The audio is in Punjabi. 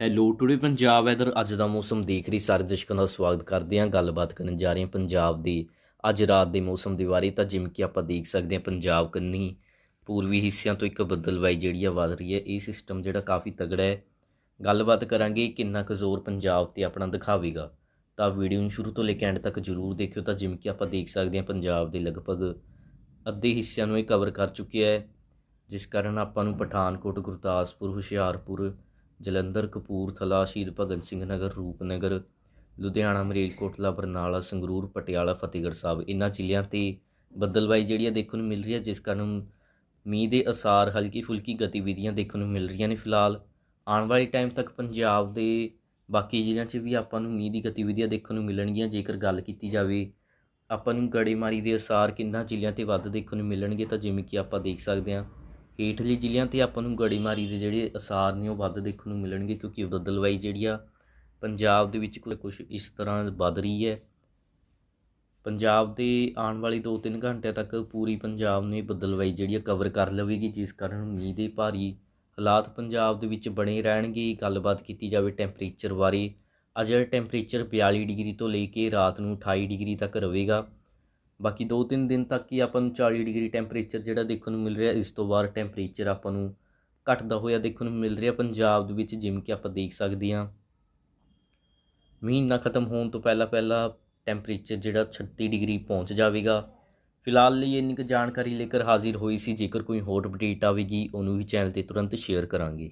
ਹੈਲੋ ਟੁਡੇ ਪੰਜਾਬ ਵੈਦਰ ਅੱਜ ਦਾ ਮੌਸਮ ਦੇਖ ਰਹੀ ਸਾਰੇ ਦਰਸ਼ਕਾਂ ਦਾ ਸਵਾਗਤ ਕਰਦੇ ਹਾਂ। ਗੱਲਬਾਤ ਕਰਨ ਜਾ ਰਹੇ ਹਾਂ ਪੰਜਾਬ ਦੀ ਅੱਜ ਰਾਤ ਦੇ ਮੌਸਮ ਦੇ ਬਾਰੇ। ਤਾਂ ਜਿਵੇਂ ਕਿ ਆਪਾਂ ਦੇਖ ਸਕਦੇ ਹਾਂ ਪੰਜਾਬ ਕੰਨੀ ਪੂਰਬੀ ਹਿੱਸਿਆਂ ਤੋਂ ਇੱਕ ਬੱਦਲਵਾਈ ਜਿਹੜੀ ਆ ਵੱਧ ਰਹੀ ਹੈ। ਇਹ ਸਿਸਟਮ ਜਿਹੜਾ ਕਾਫੀ ਤਗੜਾ ਹੈ। ਗੱਲਬਾਤ ਕਰਾਂਗੇ ਕਿੰਨਾ ਕੁ ਜ਼ੋਰ ਪੰਜਾਬ ਤੇ ਆਪਣਾ ਦਿਖਾਵੇਗਾ। ਤਾਂ ਵੀਡੀਓ ਨੂੰ ਸ਼ੁਰੂ ਤੋਂ ਲੈ ਕੇ ਐਂਡ ਤੱਕ ਜਰੂਰ ਦੇਖਿਓ। ਤਾਂ ਜਿਵੇਂ ਕਿ ਆਪਾਂ ਦੇਖ ਸਕਦੇ ਹਾਂ ਪੰਜਾਬ ਦੇ ਲਗਭਗ ਅੱਧੇ ਹਿੱਸਿਆਂ ਨੂੰ ਇਹ ਕਵਰ ਕਰ ਚੁੱਕਿਆ ਹੈ। ਜਿਸ ਕਾਰਨ ਆਪਾਂ ਨੂੰ ਪਠਾਨਕੋਟ, ਗੁਰਦਾਸਪੁਰ, ਹੁਸ਼ਿਆਰਪੁਰ ਜਲੰਧਰ ਕਪੂਰਥਲਾ ਸ਼ਹੀਦ ਭਗਤ ਸਿੰਘ ਨਗਰ, ਰੂਪਨਗਰ, ਲੁਧਿਆਣਾ, ਮਰੇਲਕੋਟਲਾ, ਬਰਨਾਲਾ, ਸੰਗਰੂਰ, ਪਟਿਆਲਾ, ਫਤਿਹਗੜ੍ਹ ਸਾਹਿਬ। ਇਹਨਾਂ ਜ਼ਿਲ੍ਹਿਆਂ ਤੇ ਬੱਦਲਬਾਈ ਜਿਹੜੀ ਆ ਦੇਖਣ ਨੂੰ ਮਿਲ ਰਹੀ ਹੈ ਜਿਸ ਕਾਰਨ ਮੀਂਹ ਦੇ ਅਸਾਰ ਹਲਕੀ ਫੁਲਕੀ ਗਤੀਵਿਧੀਆਂ ਦੇਖਣ ਨੂੰ ਮਿਲ ਰਹੀਆਂ ਨੇ ਫਿਲਹਾਲ। ਆਉਣ ਵਾਲੇ ਟਾਈਮ ਤੱਕ ਪੰਜਾਬ ਦੇ ਬਾਕੀ ਜ਼ਿਲ੍ਹਿਆਂ 'ਚ ਵੀ ਆਪਾਂ ਨੂੰ ਮੀਂਹ ਦੀ ਗਤੀਵਿਧੀਆਂ ਦੇਖਣ ਨੂੰ ਮਿਲਣਗੀਆਂ। ਜੇਕਰ ਗੱਲ ਕੀਤੀ ਜਾਵੇ, ਆਪਾਂ ਨੂੰ ਗੜੇਮਾਰੀ ਦੇ ਅਸਾਰ ਕਿੰਨਾ ਜ਼ਿਲ੍ਹਿਆਂ ਤੇ ਵੱਧ ਦੇਖਣ ਨੂੰ ਮਿਲਣਗੇ, ਤਾਂ ਜਿਵੇਂ ਕਿ ਆਪਾਂ ਦੇਖ ਸਕਦੇ ਹਾਂ ਹੇਠਲੇ ਜ਼ਿਲ੍ਹਿਆਂ ਤੇ ਆਪਾਂ ਨੂੰ ਗੜੀਮਾਰੀ ਦੇ ਜਿਹੜੇ ਅਸਾਰ ਨੇ ਉਹ ਵੱਧ ਦੇਖਣ ਨੂੰ ਮਿਲਣਗੇ ਕਿਉਂਕਿ ਬਦਲਵਾਈ ਜਿਹੜੀ ਆ ਪੰਜਾਬ ਦੇ ਵਿੱਚ ਕੁਝ ਇਸ ਤਰ੍ਹਾਂ ਵੱਧ ਰਹੀ ਹੈ। ਪੰਜਾਬ ਦੇ ਆਉਣ ਵਾਲੇ 2-3 ਘੰਟਿਆਂ ਤੱਕ ਪੂਰੀ ਪੰਜਾਬ ਨੂੰ ਬਦਲਵਾਈ ਜਿਹੜੀ ਆ ਕਵਰ ਕਰ ਲਵੇਗੀ, ਜਿਸ ਕਾਰਨ ਮੀਂਹ ਦੇ ਭਾਰੀ ਹਾਲਾਤ ਪੰਜਾਬ ਦੇ ਵਿੱਚ ਬਣੇ ਰਹਿਣਗੇ। ਗੱਲਬਾਤ ਕੀਤੀ ਜਾਵੇ ਟੈਂਪਰੇਚਰ ਬਾਰੇ, ਅਜੇ ਟੈਂਪਰੇਚਰ 42 ਡਿਗਰੀ ਤੋਂ ਲੈ ਕੇ ਰਾਤ ਨੂੰ 28 ਡਿਗਰੀ ਤੱਕ ਰਹੇਗਾ। ਬਾਕੀ 2-3 ਦਿਨ ਤੱਕ ਹੀ ਆਪਾਂ ਨੂੰ 40 ਡਿਗਰੀ ਟੈਂਪਰੇਚਰ ਜਿਹੜਾ ਦੇਖਣ ਨੂੰ ਮਿਲ ਰਿਹਾ, ਇਸ ਤੋਂ ਬਾਅਦ ਟੈਂਪਰੇਚਰ ਆਪਾਂ ਨੂੰ ਘਟਦਾ ਹੋਇਆ ਦੇਖਣ ਨੂੰ ਮਿਲ ਰਿਹਾ ਪੰਜਾਬ ਦੇ ਵਿੱਚ, ਜਿਵੇਂ ਕਿ ਆਪਾਂ ਦੇਖ ਸਕਦੇ ਹਾਂ। ਮਹੀਨਾ ਖਤਮ ਹੋਣ ਤੋਂ ਪਹਿਲਾਂ ਪਹਿਲਾਂ ਟੈਂਪਰੇਚਰ ਜਿਹੜਾ 36 ਡਿਗਰੀ ਪਹੁੰਚ ਜਾਵੇਗਾ। ਫਿਲਹਾਲ ਲਈ ਇੰਨੀ ਕੁ ਜਾਣਕਾਰੀ ਲੈ ਕੇ ਹਾਜ਼ਰ ਹੋਈ ਸੀ, ਜੇਕਰ ਕੋਈ ਹੋਰ ਅਪਡੇਟ ਆਵੇਗੀ, ਉਹਨੂੰ ਵੀ ਚੈਨਲ ਤੇ ਤੁਰੰਤ ਸ਼ੇਅਰ ਕਰਾਂਗੇ।